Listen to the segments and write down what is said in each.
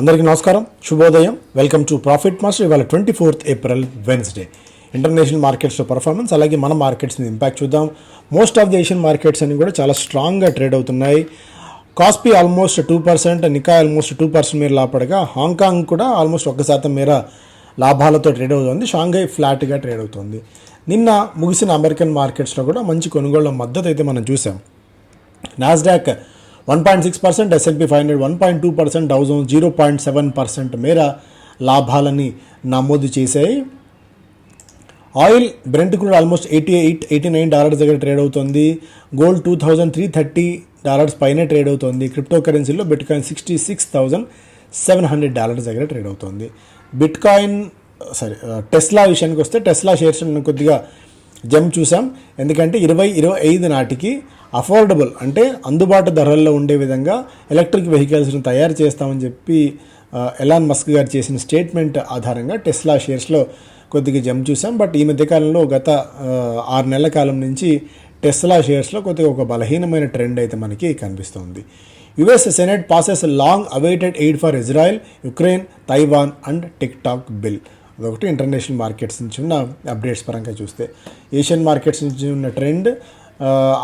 అందరికీ నమస్కారం. శుభోదయం. వెల్కమ్ టు ప్రాఫిట్ మాస్టర్ ఇవాళ twenty fourth April Wednesday international మార్కెట్స్లో పర్ఫార్మెన్స్ అలాగే మన మార్కెట్స్ని ఇంపాక్ట్ చూద్దాం. Most of the Asian markets అన్ని కూడా చాలా స్ట్రాంగ్గా ట్రేడ్ అవుతున్నాయి. Kospi almost two percent Nikkei almost two percent మేర లాపడగా హాంకాంగ్ కూడా ఆల్మోస్ట్ ఒక శాతం మేర లాభాలతో ట్రేడ్ అవుతుంది. షాంఘై ఫ్లాట్గా ట్రేడ్ అవుతుంది. నిన్న ముగిసిన అమెరికన్ మార్కెట్స్లో కూడా మంచి కొనుగోళ్ళ మద్దతు అయితే మనం చూసాం. Nasdaq one point six percent S and P five hundred one point two percent Dow Jones zero point seven percent మేర లాభాలని నమోదు చేశాయి. Oil brent crude almost eighty eight eighty nine dollars దగ్గర ట్రేడ్ అవుతుంది. Gold two thousand three thirty dollars పైనే trade అవుతుంది. Crypto కరెన్సీలో bitcoin sixty six thousand seven hundred dollars దగ్గర ట్రేడ్ అవుతుంది. Bitcoin sorry Tesla uh, విషయానికి వస్తే Tesla shares కొద్దిగా జంప్ చూసాం ఎందుకంటే ఇరవై ఇరవై ఐదు నాటికి అఫోర్డబుల్ అంటే అందుబాటు ధరల్లో ఉండే విధంగా ఎలక్ట్రిక్ వెహికల్స్ని తయారు చేస్తామని చెప్పి ఎలాన్ మస్క్ గారు చేసిన స్టేట్మెంట్ ఆధారంగా టెస్లా షేర్స్లో కొద్దిగా జంప్ చూసాం బట్ ఈ మధ్యకాలంలో గత ఆరు నెలల కాలం నుంచి టెస్లా షేర్స్లో కొద్దిగా ఒక బలహీనమైన ట్రెండ్ అయితే మనకి కనిపిస్తుంది. US senate passes long awaited aid for Israel Ukraine Taiwan and TikTok bill అదొకటి ఇంటర్నేషనల్ మార్కెట్స్ నుంచి ఉన్న అప్డేట్స్ పరంగా చూస్తే. ఏషియన్ మార్కెట్స్ నుంచి ఉన్న ట్రెండ్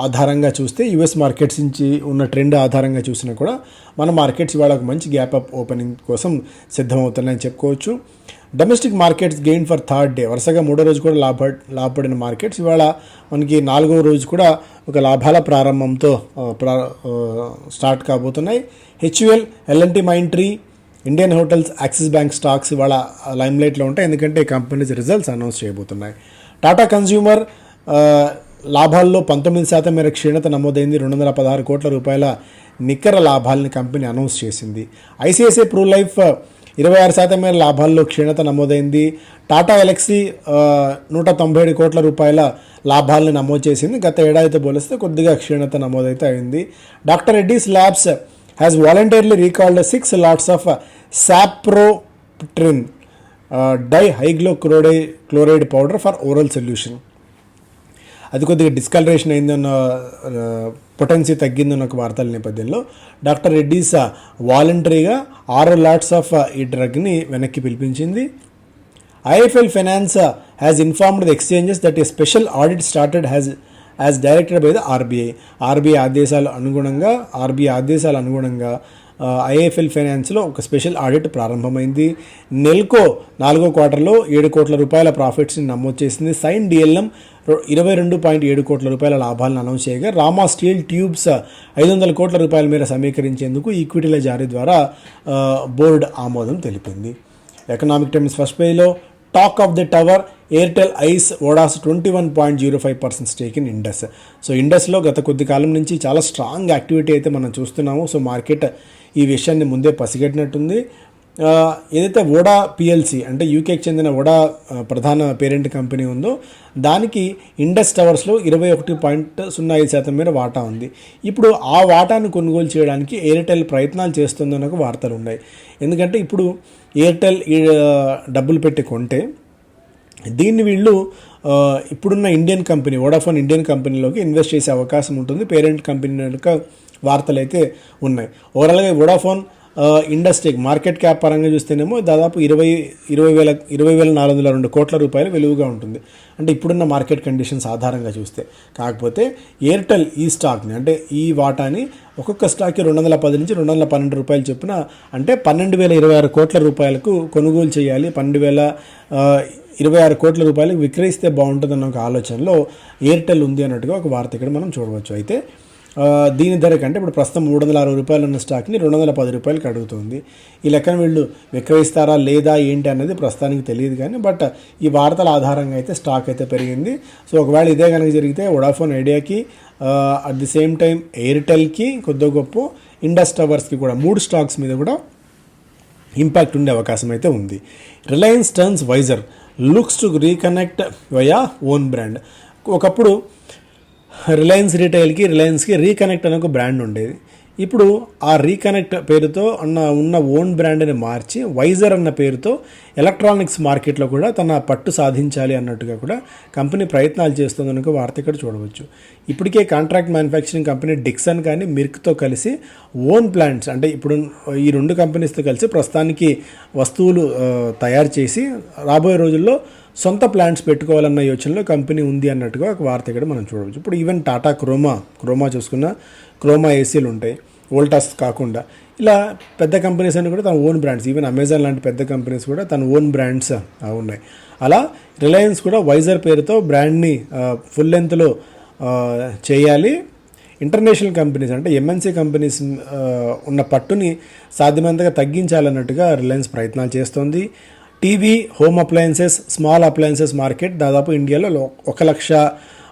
ఆధారంగా చూస్తే యుఎస్ మార్కెట్స్ నుంచి ఉన్న ట్రెండ్ ఆధారంగా చూసినా కూడా మన మార్కెట్స్ ఇవాళ ఒక మంచి గ్యాప్ అప్ ఓపెనింగ్ కోసం సిద్ధమవుతున్నాయని చెప్పుకోవచ్చు. Domestic markets gain for third day. వరుసగా మూడో రోజు కూడా లాభ లాభపడిన మార్కెట్స్. ఇవాళ మనకి నాలుగో రోజు కూడా ఒక లాభాల ప్రారంభంతో ప్రా స్టార్ట్ కాబోతున్నాయి. H U L L N T Mindtree Indian Hotels Axis Bank stocks ఇవాళ లైమ్లైట్లో ఉంటాయి. ఎందుకంటే ఈ కంపెనీస్ రిజల్ట్స్ అనౌన్స్ చేయబోతున్నాయి. టాటా కన్స్యూమర్ లాభాల్లో పంతొమ్మిది శాతం మేర క్షీణత నమోదైంది. రెండు వందల పదహారు కోట్ల రూపాయల నికర లాభాలని కంపెనీ అనౌన్స్ చేసింది. ఐసిఐసిఐ ప్రూ లైఫ్ ఇరవై ఆరు శాతం మేర లాభాల్లో క్షీణత నమోదైంది. టాటా ఎలక్సీ నూట తొంభై ఏడు కోట్ల రూపాయల లాభాలను నమోదు చేసింది. గత ఏడాదితో పోలిస్తే కొద్దిగా క్షీణత నమోదైతే అయింది. Doctor Reddy's labs has voluntarily recalled six lots of sapropterin die హైగ్లోక్లోరై chloride powder for oral solution అది కొద్దిగా డిస్కలరేషన్ అయిందన్న పొటెన్సీ తగ్గిందన్న ఒక వార్తల నేపథ్యంలో డాక్టర్ రెడ్డీస్ వాలంటరీగా ఆరు లాట్స్ ఆఫ్ ఈ డ్రగ్ని వెనక్కి పిలిపించింది. IFL finance has informed the exchanges that a special audit started has as directed by the RBI RBI ఆదేశాలు అనుగుణంగా ఆర్బీఐ ఆదేశాల అనుగుణంగా ఐఎఫ్ఎల్ ఫైనాన్స్లో ఒక స్పెషల్ ఆడిట్ ప్రారంభమైంది. నెల్కో నాలుగో క్వార్టర్లో ఏడు కోట్ల రూపాయల ప్రాఫిట్స్ని నమోదు చేసింది. సైన్ డిఎల్ఎం ఇరవై రెండు పాయింట్ ఏడు కోట్ల రూపాయల లాభాలను అనౌన్స్ చేయగా రామా స్టీల్ ట్యూబ్స్ ఐదు వందల కోట్ల రూపాయల మేర సమీకరించేందుకు ఈక్విటీల జారీ ద్వారా బోర్డ్ బోర్డు ఆమోదం తెలిపింది. ఎకనామిక్ టైమ్స్ ఫస్ట్ పేజ్లో talk of the tower Airtel eyes Voda's twenty one point zero five percent stake in Indus. So ఇండస్లో గత కొద్ది కాలం నుంచి చాలా స్ట్రాంగ్ యాక్టివిటీ అయితే మనం చూస్తున్నాము. సో మార్కెట్ ఈ విషయాన్ని ముందే పసిగట్టినట్టుంది. ఏదైతే ఓడా పిఎల్సి అంటే యూకేకి చెందిన ఓడా ప్రధాన పేరెంట్ కంపెనీ ఉందో దానికి ఇండస్ టవర్స్లో ఇరవై ఒకటి పాయింట్ సున్నా ఐదు శాతం మేర వాటా ఉంది. ఇప్పుడు ఆ వాటాను కొనుగోలు చేయడానికి ఎయిర్టెల్ ప్రయత్నాలు చేస్తుందన్న ఒక వార్తలు ఉన్నాయి. ఎందుకంటే ఇప్పుడు ఎయిర్టెల్ ఈ, డబ్బులు పెట్టి కొంటే దీన్ని వీళ్ళు ఇప్పుడున్న ఇండియన్ కంపెనీ వోడాఫోన్ ఇండియన్ కంపెనీలోకి ఇన్వెస్ట్ చేసే అవకాశం ఉంటుంది. పేరెంట్ కంపెనీ యొక్క వార్తలు అయితే ఉన్నాయి ఓవరాల్గా వోడాఫోన్ ఇండస్ట్రీ మార్కెట్ క్యాప్ పరంగా చూస్తేనేమో దాదాపు ఇరవై ఇరవై వేల ఇరవై వేల నాలుగు వందల రెండు కోట్ల రూపాయలు విలువగా ఉంటుంది. అంటే ఇప్పుడున్న మార్కెట్ కండిషన్స్ ఆధారంగా చూస్తే. కాకపోతే ఎయిర్టెల్ ఈ స్టాక్ని అంటే ఈ వాటాని ఒక్కొక్క స్టాక్కి రెండు వందల పది నుంచి రెండు వందల పన్నెండు రూపాయలు చొప్పున అంటే పన్నెండు వేల ఇరవై ఆరు కోట్ల రూపాయలకు కొనుగోలు చేయాలి. పన్నెండు వేల ఇరవై ఆరు కోట్ల రూపాయలకు విక్రయిస్తే బాగుంటుందన్న ఒక ఆలోచనలో ఎయిర్టెల్ ఉంది అన్నట్టుగా ఒక వార్త ఇక్కడ మనం చూడవచ్చు. అయితే దీని ధర కంటే ఇప్పుడు ప్రస్తుతం మూడు వందల అరవై రూపాయలు ఉన్న స్టాక్ని రెండు వందల పది రూపాయలకి అడుగుతుంది. ఈ లెక్కన వీళ్ళు విక్రయిస్తారా లేదా ఏంటి అనేది ప్రస్తుతానికి తెలియదు కానీ బట్ ఈ వార్తల ఆధారంగా అయితే స్టాక్ అయితే పెరిగింది. సో ఒకవేళ ఇదే కనుక జరిగితే వొడాఫోన్ ఐడియాకి అట్ ది సేమ్ టైం ఎయిర్టెల్కి కొద్ది గొప్ప ఇండస్ టవర్స్కి కూడా మూడు స్టాక్స్ మీద కూడా ఇంపాక్ట్ ఉండే అవకాశం అయితే ఉంది. Reliance turns wiser looks to reconnect via own brand ఒకప్పుడు రిలయన్స్ రీటైల్కి రిలయన్స్కి రీకనెక్ట్ అనే ఒక బ్రాండ్ ఉండేది. ఇప్పుడు ఆ రీకనెక్ట్ పేరుతో అన్న ఉన్న ఓన్ బ్రాండ్ని మార్చి వైజర్ అన్న పేరుతో ఎలక్ట్రానిక్స్ మార్కెట్లో కూడా తన పట్టు సాధించాలి అన్నట్టుగా కూడా కంపెనీ ప్రయత్నాలు చేస్తుందని వార్త ఇక్కడ చూడవచ్చు. ఇప్పటికే కాంట్రాక్ట్ మ్యానుఫ్యాక్చరింగ్ కంపెనీ డిక్సన్ కానీ మిర్క్తో కలిసి ఓన్ ప్లాంట్స్ అంటే ఇప్పుడు ఈ రెండు కంపెనీస్తో కలిసి ప్రస్తుతానికి వస్తువులు తయారు చేసి రాబోయే రోజుల్లో సొంత ప్లాంట్స్ పెట్టుకోవాలన్న యోచనలో కంపెనీ ఉంది అన్నట్టుగా ఒక వార్త ఇక్కడ మనం చూడవచ్చు. ఇప్పుడు ఈవెన్ టాటా క్రోమా క్రోమా చూసుకున్న క్రోమా ఏసీలు ఉంటాయి వోల్టాస్ కాకుండా. ఇలా పెద్ద కంపెనీస్ అని కూడా తన ఓన్ బ్రాండ్స్ ఈవెన్ అమెజాన్ లాంటి పెద్ద కంపెనీస్ కూడా తన ఓన్ బ్రాండ్స్ ఉన్నాయి. అలా రిలయన్స్ కూడా వైజర్ పేరుతో బ్రాండ్ని ఫుల్ లెంత్లో చేయాలి. ఇంటర్నేషనల్ కంపెనీస్ అంటే ఎంఎన్సీ కంపెనీస్ ఉన్న పట్టుని సాధ్యమైనంతగా తగ్గించాలన్నట్టుగా రిలయన్స్ ప్రయత్నాలు చేస్తోంది. TV home appliances small appliances market దాదాపు ఇండియాలో ఒక లక్ష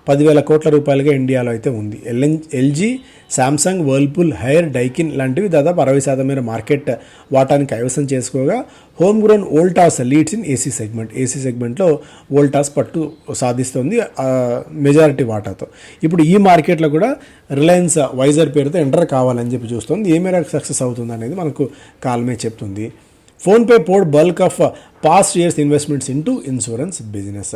పదివేల కోట్ల రూపాయలుగా ఇండియాలో అయితే ఉంది. LN LG Samsung Whirlpool Haier Daikin లాంటివి దాదాపు అరవై శాతం మేర మార్కెట్ వాటాన్ని కైవసం చేసుకోగా home grown Voltas leads in AC segment. AC సెగ్మెంట్లో ఓల్టాస్ పట్టు సాధిస్తుంది మెజారిటీ వాటాతో. ఇప్పుడు ఈ మార్కెట్లో కూడా రిలయన్స్ వైజర్ పేరుతో ఎంటర్ కావాలని చెప్పి చూస్తుంది. ఏ మేరకు సక్సెస్ అవుతుంది అనేది మనకు కాలమే చెప్తుంది. PhonePe poured bulk of past years investments into insurance business.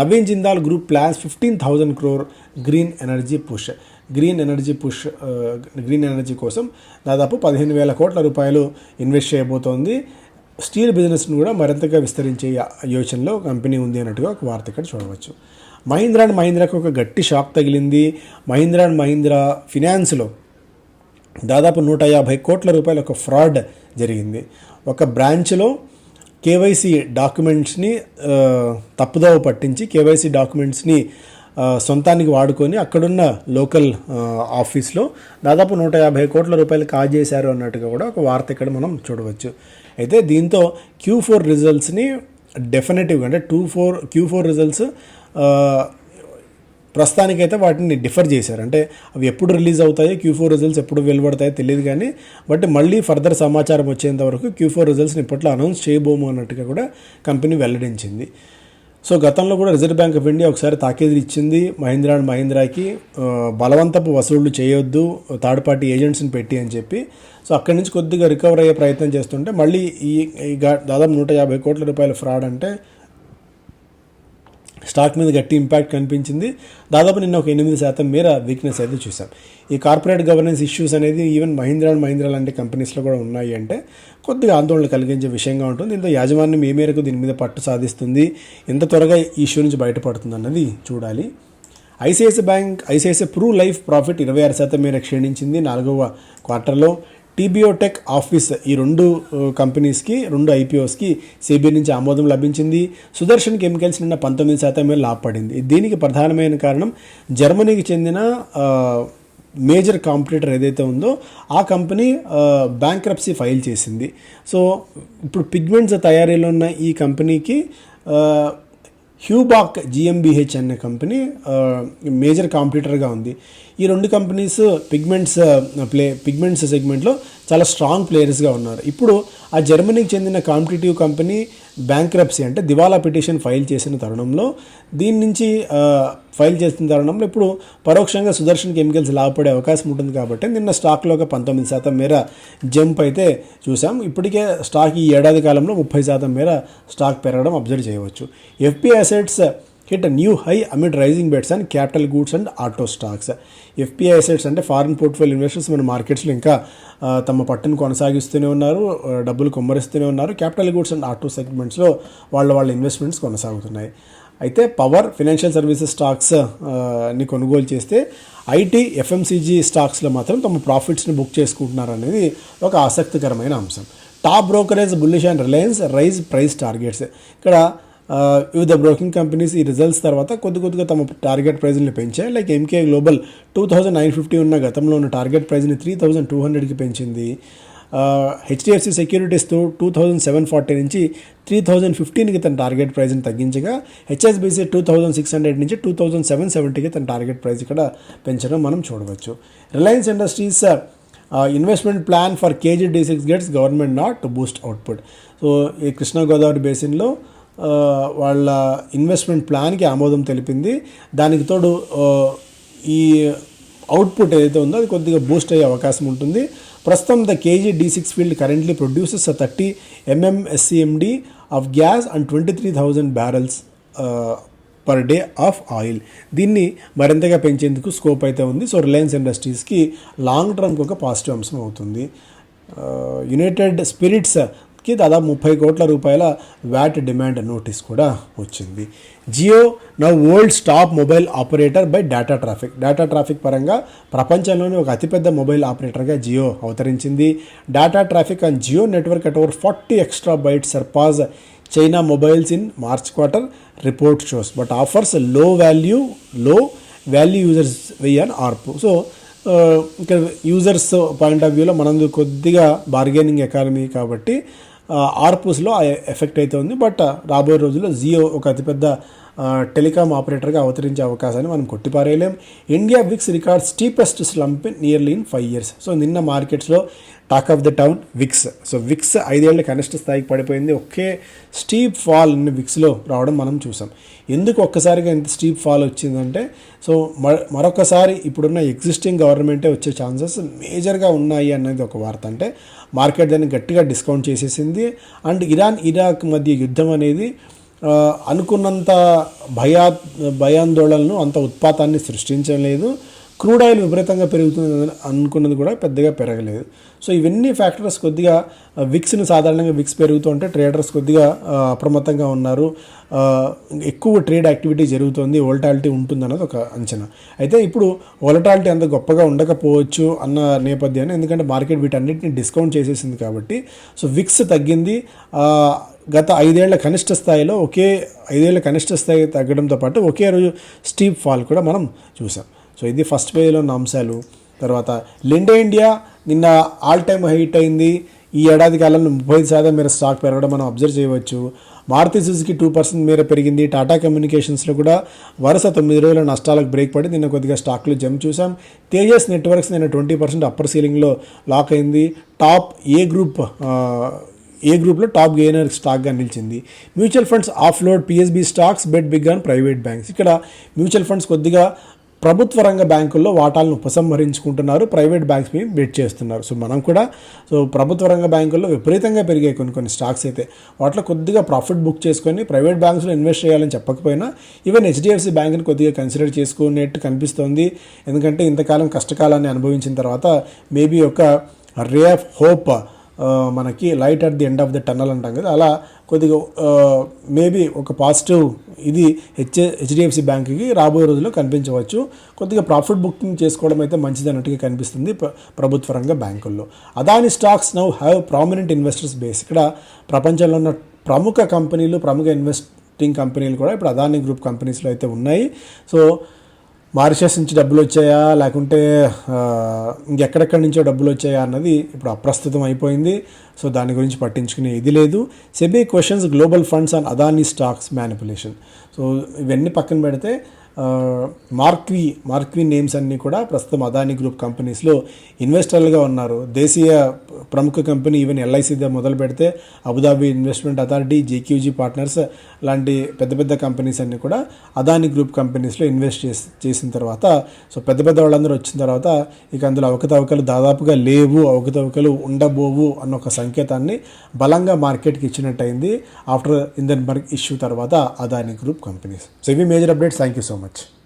Naveen Jindal group plans fifteen thousand crore green energy push. Green energy push green energy కోసం దాదాపు పదిహేను వేల కోట్ల రూపాయలు ఇన్వెస్ట్ చేయబోతోంది. స్టీల్ బిజినెస్ను కూడా మరింతగా విస్తరించే యోచనలో కంపెనీ ఉంది అన్నట్టుగా ఒక వార్త ఇక్కడ చూడవచ్చు. మహీంద్రా అండ్ మహీంద్రాకు ఒక గట్టి షాక్ తగిలింది. మహీంద్రా అండ్ మహీంద్రా ఫినాన్స్లో దాదాపు నూట యాభై కోట్ల రూపాయల ఒక ఫ్రాడ్ జరిగింది. ఒక బ్రాంచ్లో కేవైసీ డాక్యుమెంట్స్ని తప్పుదోవ పట్టించి కేవైసీ డాక్యుమెంట్స్ని సొంతానికి వాడుకొని అక్కడున్న లోకల్ ఆఫీస్లో దాదాపు నూట యాభై కోట్ల రూపాయలు కాజేశారు అన్నట్టుగా కూడా ఒక వార్త ఇక్కడ మనం చూడవచ్చు. అయితే దీంతో క్యూ ఫోర్ రిజల్ట్స్ని డెఫినెటివ్గా అంటే two four Q four results ప్రస్తుతానికైతే వాటిని డిఫర్ చేశారు. అంటే అవి ఎప్పుడు రిలీజ్ అవుతాయో క్యూ ఫోర్ రిజల్ట్స్ ఎప్పుడు వెలువడతాయో తెలియదు కానీ బట్ మళ్ళీ ఫర్దర్ సమాచారం వచ్చేంత వరకు క్యూ ఫోర్ రిజల్ట్స్ని ఇప్పట్లో అనౌన్స్ చేయబోము అన్నట్టుగా కూడా కంపెనీ వెల్లడించింది. సో గతంలో కూడా రిజర్వ్ బ్యాంక్ ఆఫ్ ఇండియా ఒకసారి తాకీదు ఇచ్చింది. మహీంద్రా అండ్ మహీంద్రాకి బలవంతపు వసూళ్ళు చేయొద్దు థర్డ్ పార్టీ ఏజెంట్స్ని పెట్టి అని చెప్పి. సో అక్కడి నుంచి కొద్దిగా రికవర్ అయ్యే ప్రయత్నం చేస్తుంటే మళ్ళీ ఈ దాదాపు నూట యాభై కోట్ల రూపాయల ఫ్రాడ్ అంటే స్టాక్ మీద గట్టి ఇంపాక్ట్ కనిపించింది. దాదాపు నిన్న ఒక ఎనిమిది శాతం మేర వీక్నెస్ అయితే చూసాం ఈ కార్పొరేట్ గవర్నెన్స్ ఇష్యూస్ అనేది ఈవెన్ మహీంద్రా అండ్ మహీంద్రా లాంటి కంపెనీస్లో కూడా ఉన్నాయి అంటే కొద్దిగా ఆందోళన కలిగించే విషయంగా ఉంటుంది. దీంతో యాజమాన్యం ఏ మేరకు దీని మీద పట్టు సాధిస్తుంది ఎంత త్వరగా ఈ ఇష్యూ నుంచి బయటపడుతుంది అన్నది చూడాలి. ICICI bank ICICI Pru Life profit ఇరవై ఆరు శాతం మేర క్షీణించింది నాలుగవ క్వార్టర్లో టీబీఓటెక్ ఆఫీస్ ఈ రెండు కంపెనీస్కి రెండు ఐపీఓస్కి సిబిఐ నుంచి ఆమోదం లభించింది. సుదర్శన్ కెమికల్స్ నిన్న పంతొమ్మిది శాతం మేర లాభపడింది. దీనికి ప్రధానమైన కారణం జర్మనీకి చెందిన మేజర్ కాంపిటీటర్ ఏదైతే ఉందో ఆ కంపెనీ బ్యాంక్రప్సీ ఫైల్ చేసింది. సో ఇప్పుడు పిగ్మెంట్స్ తయారీలో ఉన్న ఈ కంపెనీకి Heubach G M B H అనే కంపెనీ మేజర్ కాంపిటీటర్గా ఉంది. ఈ రెండు కంపెనీస్ పిగ్మెంట్స్ ప్లే పిగ్మెంట్స్ సెగ్మెంట్లో చాలా స్ట్రాంగ్ ప్లేయర్స్గా ఉన్నారు. ఇప్పుడు ఆ జర్మనీకి చెందిన కాంపిటేటివ్ కంపెనీ బ్యాంక్రప్సీ అంటే దివాలా పిటిషన్ ఫైల్ చేసిన తరుణంలో దీని నుంచి ఫైల్ చేసిన తరుణంలో ఇప్పుడు పరోక్షంగా సుదర్శన్ కెమికల్స్ లాభపడే అవకాశం ఉంటుంది కాబట్టి నిన్న స్టాక్లో ఒక పంతొమ్మిది శాతం మేర జంప్ అయితే చూసాం. ఇప్పటికే స్టాక్ ఈ ఏడాది కాలంలో ముప్పై శాతం మేర స్టాక్ పెరగడం అబ్జర్వ్ చేయవచ్చు. FPI assets hit new high amid rising bets and capital goods and auto stocks. FPI assets అంటే ఫారిన్ పోర్ట్ఫోలియో ఇన్వెస్టర్స్ మన మార్కెట్స్లో ఇంకా తమ పట్టును కొనసాగిస్తూనే ఉన్నారు డబ్బులు కొమ్మరిస్తూనే ఉన్నారు. క్యాపిటల్ గూడ్స్ అండ్ ఆటో సెగ్మెంట్స్లో వాళ్ళ వాళ్ళ ఇన్వెస్ట్మెంట్స్ కొనసాగుతున్నాయి. అయితే పవర్ ఫినాన్షియల్ సర్వీసెస్ స్టాక్స్ని కొనుగోలు చేస్తే ఐటీ ఎఫ్ఎంసీజీ స్టాక్స్లో మాత్రం తమ ప్రాఫిట్స్ని బుక్ చేసుకుంటున్నారు అనేది ఒక ఆసక్తికరమైన అంశం. Top brokerage bullish and Reliance raise price targets. ఇక్కడ వివిధ బ్రోకింగ్ కంపెనీస్ ఈ రిజల్ట్స్ తర్వాత కొద్ది కొద్దిగా తమ టార్గెట్ ప్రైజ్ని పెంచాయి. Like M K global two thousand nine fifty ఉన్న గతంలో ఉన్న టార్గెట్ ప్రైజ్ని త్రీ థౌజండ్ టూ హండ్రెడ్కి పెంచింది. HDFC securities two thousand seven forty నుంచి త్రీ థౌజండ్ ఫిఫ్టీన్కి తన టార్గెట్ ప్రైజ్ని తగ్గించగా HSBC two thousand six hundred నుంచి టూ థౌజండ్ సెవెన్ సెవెంటీకి తన టార్గెట్ ప్రైస్ ఇక్కడ పెంచడం మనం చూడవచ్చు. Reliance Industries investment plan for KG D six gets government nod to boost output so ఈ కృష్ణా గోదావరి బేసిన్లో వాళ్ళ ఇన్వెస్ట్మెంట్ ప్లాన్కి ఆమోదం తెలిపింది. దానికి తోడు ఈ అవుట్పుట్ ఏదైతే ఉందో అది కొద్దిగా బూస్ట్ అయ్యే అవకాశం ఉంటుంది. ప్రస్తుతం the K G D six field currently produces thirty M M S C M D of gas and twenty three thousand barrels per day of oil దీన్ని మరింతగా పెంచేందుకు స్కోప్ అయితే ఉంది. సో రిలయన్స్ ఇండస్ట్రీస్కి లాంగ్ టర్మ్కి ఒక పాజిటివ్ అంశం అవుతుంది. యునైటెడ్ స్పిరిట్స్ కి దాదాపు ముప్పై కోట్ల రూపాయల వ్యాట్ డిమాండ్ నోటీస్ కూడా వచ్చింది. జియో నా world's top mobile operator by data traffic. Data traffic పరంగా ప్రపంచంలోనే ఒక అతిపెద్ద మొబైల్ ఆపరేటర్గా జియో అవతరించింది. Data traffic and Jio network at over forty exabyte surpass China mobiles in March quarter report shows. But ఆఫర్స్లో value low value users weigh on ARPU. So ఇక్కడ users point of వ్యూలో మనది కొద్దిగా bargaining economy కాబట్టి ఆర్పుస్లో ఆ effect అయితే ఉంది. But రాబోయే రోజుల్లో జియో ఒక అతిపెద్ద టెలికాం ఆపరేటర్గా అవతరించే అవకాశాన్ని మనం కొట్టిపారేయలేం. India VIX record steepest slump nearly in five years. So నిన్న మార్కెట్స్లో talk of the town VIX. So VIX ఐదేళ్ళ కనిష్ట స్థాయికి పడిపోయింది. ఒకే స్టీప్ ఫాల్ ఇన్ విక్స్లో రావడం మనం చూసాం. ఎందుకు ఒక్కసారిగా ఇంత స్టీప్ ఫాల్ వచ్చిందంటే సో మరొకసారి ఇప్పుడున్న ఎగ్జిస్టింగ్ గవర్నమెంటే వచ్చే ఛాన్సెస్ మేజర్గా ఉన్నాయి అన్నది ఒక వార్త. అంటే మార్కెట్ దాన్ని గట్టిగా డిస్కౌంట్ చేసేసింది. అండ్ ఇరాన్ ఇరాక్ మధ్య యుద్ధం అనేది అనుకున్నంత భయా భయాందోళనలు అంత ఉత్పాతాన్ని సృష్టించలేదు క్రూడ్ ఆయిల్ విపరీతంగా పెరుగుతుంది అనుకున్నది కూడా పెద్దగా పెరగలేదు. సో ఇవన్నీ ఫ్యాక్టర్స్ కొద్దిగా విక్స్ని సాధారణంగా విక్స్ పెరుగుతుంటే ట్రేడర్స్ కొద్దిగా అప్రమత్తంగా ఉన్నారు. ఎక్కువ ట్రేడ్ యాక్టివిటీ జరుగుతుంది వోల్టాలిటీ ఉంటుందన్నది ఒక అంచనా. అయితే ఇప్పుడు వోలటాలిటీ అంత గొప్పగా ఉండకపోవచ్చు అన్న నేపథ్యాన్ని ఎందుకంటే మార్కెట్ వీటన్నిటిని డిస్కౌంట్ చేసేసింది కాబట్టి. సో విక్స్ తగ్గింది. గత ఐదేళ్ళ కనిష్ట స్థాయిలో ఒకే ఐదేళ్ళ కనిష్ట స్థాయి తగ్గడంతో పాటు ఒకే రోజు స్టీప్ ఫాల్ కూడా మనం చూసాం. సో ఇది ఫస్ట్ పేజ్లో ఉన్న అంశాలు. తర్వాత లిండే ఇండియా నిన్న ఆల్ టైమ్ హైట్ అయింది. ఈ ఏడాది కాలంలో ముప్పై శాతం మేర స్టాక్ పెరగడం మనం అబ్జర్వ్ చేయవచ్చు. మారుతి సుజుకి టూ పర్సెంట్ మేర పెరిగింది. టాటా కమ్యూనికేషన్స్లో కూడా వరుస తొమ్మిది రోజుల నష్టాలకు బ్రేక్ పడి నిన్న కొద్దిగా స్టాక్లు జంప్ చూసాం. తేజస్ నెట్వర్క్స్ నిన్న ట్వంటీ పర్సెంట్ అప్పర్ సీలింగ్లో లాక్ అయింది. టాప్ ఏ గ్రూప్ ఏ గ్రూప్లో టాప్ గెయినర్ స్టాక్గా నిలిచింది? Mutual funds offload PSB stocks bet big and private banks. ఇక్కడ మ్యూచువల్ ఫండ్స్ కొద్దిగా ప్రభుత్వ రంగ బ్యాంకుల్లో వాటాలను ఉపసంహరించుకుంటున్నారు. ప్రైవేట్ బ్యాంక్స్ మీద బెట్ చేస్తున్నారు. సో మనం కూడా సో ప్రభుత్వ రంగ బ్యాంకుల్లో విపరీతంగా పెరిగాయి కొన్ని కొన్ని స్టాక్స్ అయితే. వాటిలో కొద్దిగా ప్రాఫిట్ బుక్ చేసుకొని ప్రైవేట్ బ్యాంక్స్లో ఇన్వెస్ట్ చేయాలని చెప్పకపోయినా ఈవెన్ హెచ్డిఎఫ్సి బ్యాంక్ని కొద్దిగా కన్సిడర్ చేసుకునేట్టు కనిపిస్తోంది. ఎందుకంటే ఇంతకాలం కష్టకాలాన్ని అనుభవించిన తర్వాత మేబీ ఒక రే ఆఫ్ హోప్ మనకి light at the end of the tunnel అంటాం కదా. అలా కొద్దిగా మేబీ ఒక పాజిటివ్ ఇది హెచ్ హెచ్డిఎఫ్సి బ్యాంక్కి రాబోయే రోజుల్లో కనిపించవచ్చు. కొద్దిగా ప్రాఫిట్ బుకింగ్ చేసుకోవడం అయితే మంచిది అన్నట్టుగా కనిపిస్తుంది ప్రభుత్వ రంగ బ్యాంకుల్లో. Adani stocks now have prominent investors base ఇక్కడ ప్రపంచంలో ఉన్న ప్రముఖ కంపెనీలు ప్రముఖ ఇన్వెస్టింగ్ కంపెనీలు కూడా ఇప్పుడు అదాని గ్రూప్ కంపెనీస్లో అయితే ఉన్నాయి. సో మారిషస్ నుంచి డబ్బులు వచ్చాయా లేకుంటే ఇంకెక్కడెక్కడి నుంచో డబ్బులు వచ్చాయా అన్నది ఇప్పుడు అప్రస్తుతం అయిపోయింది. సో దాని గురించి పట్టించుకునే ఇది లేదు. SEBI questions global funds and Adani stocks manipulation so ఇవన్నీ పక్కన పెడితే మార్క్వీ మార్క్వీ నేమ్స్ అన్నీ కూడా ప్రస్తుతం అదానీ గ్రూప్ కంపెనీస్లో ఇన్వెస్టర్లుగా ఉన్నారు. దేశీయ ప్రముఖ కంపెనీ ఈవెన్ ఎల్ఐసిదే మొదలు పెడితే Abu Dhabi investment authority GQG partners లాంటి పెద్ద పెద్ద కంపెనీస్ అన్నీ కూడా అదాని గ్రూప్ కంపెనీస్లో ఇన్వెస్ట్ చేసి చేసిన తర్వాత సో పెద్ద పెద్ద వాళ్ళందరూ వచ్చిన తర్వాత ఇక అందులో అవకతవకలు దాదాపుగా లేవు అవకతవకలు ఉండబోవు అన్న ఒక సంకేతాన్ని బలంగా మార్కెట్కి ఇచ్చినట్టయింది ఆఫ్టర్ ఇందన్బర్గ్ ఇష్యూ తర్వాత అదాని గ్రూప్ కంపెనీస్. సో ఇవి major updates. Thank you so much.